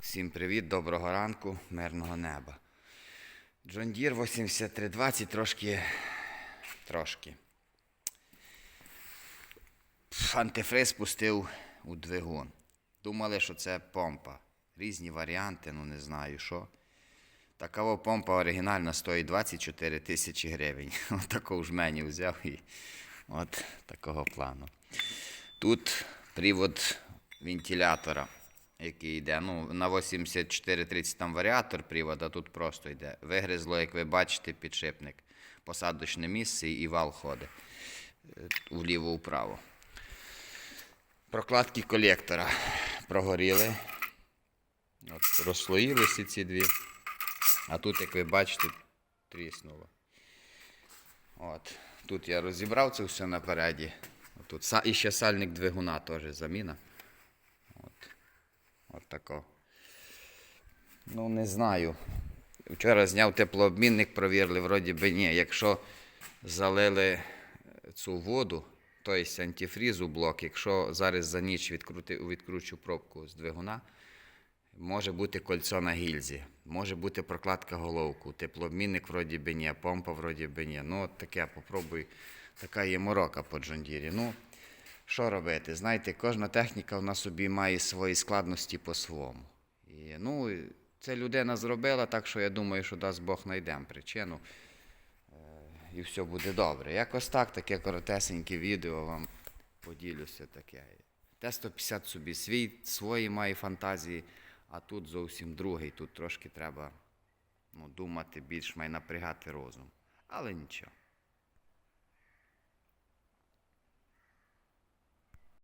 Всім привіт, доброго ранку, мирного неба. Джон Дір 8320 трошки. трошки. Антифриз пустив у двигун. Думали, що це помпа. Різні варіанти, ну не знаю що. Така помпа оригінальна стоїть 24 тисячі гривень. От таку ж мені взяв і от такого плану. Тут привод вентилятора, який йде. Ну, на 8430 там варіатор привода, тут просто йде. Вигризло, як ви бачите, підшипник. Посадочне місце і вал ходить е, вліво-вправо. Прокладки колектора прогоріли. От, розслоїлися ці дві. А тут, як ви бачите, тріснуло. От. Тут я розібрав це все напереді. Тут і ще сальник двигуна теж заміна. От. Ну, не знаю. Вчора зняв теплообмінник, провірили, вроді би ні. Якщо залили цю воду, тобто антифрізу блок, якщо зараз за ніч відкрути, відкручу пробку з двигуна, може бути кольцо на гільзі, може бути прокладка головку, теплообмінник вроді би ні, помпа вроді би ні. Ну, от таке попробуй. Така є морока по джондірі. Ну, що робити? Знаєте, кожна техніка в собі має свої складності по-своєму. Ну, це людина зробила, так що я думаю, що дасть Бог знайдемо причину. Е, І все буде добре. Якось так, таке коротесеньке відео вам поділюся таке. Т-150 собі свій, свої має фантазії, а тут зовсім другий. Тут трошки треба ну, думати, більш має напрягати розум. Але нічого.